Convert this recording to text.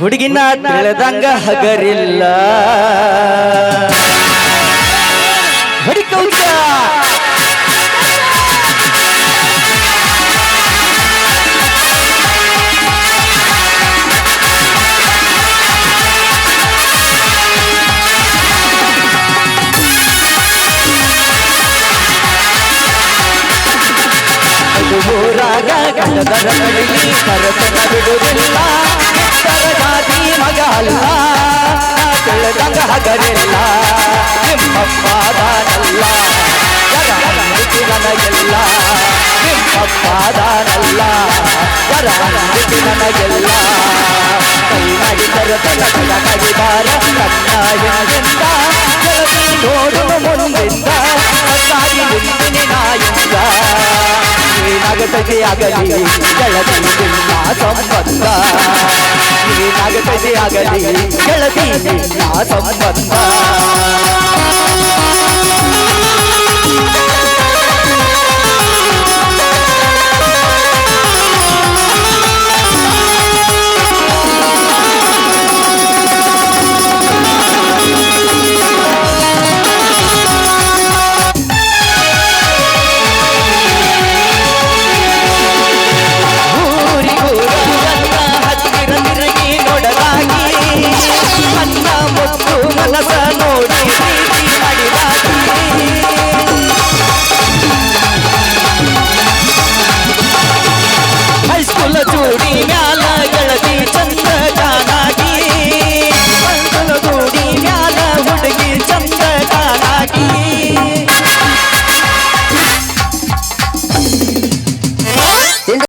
ಹುಡುಗಿನ ತಿಳಿದಂಗ ಹಗರಿಲ್ಲ. ಹೊಡಿಕೌಚ ಊರಾಗ ಗಂಡದರ ನಡಿಲಿ ಕರತನ ಬಿಡುವುದಿಲ್ಲ. ಮಗ ಅಲ್ಲ ತಿಳಿದಂಗ ಹಗರಿಲ್ಲ ನಿಮ್ಮಪ್ಪದಾನಲ್ಲ ಜರ ಅಂದಿತು ನನಗೆಲ್ಲ ನಿಮ್ಮಪ್ಪದಾನಲ್ಲ ಜರ ಅಂದಿತು ನನಗೆಲ್ಲ ಕೈ ಮಾಡಿ ತಲ ತಲ ಕಡಿದಾರ ಕಣ್ಣ ಹಿಂದಿಂದ ನೋಡುವ ನೋಡು ಮುಂದಿಂದ ಸಾರಿ ನಿಂತಿನಿ ನಾಯಿಂದ ಏನಾಗತದೆ ಆಗಲಿ ಆಗಲಿ. ಗೆಳತಿ ಆ ಸಂಬಂಧ. मानस नोडी प्रीती हायस्कूल जोडी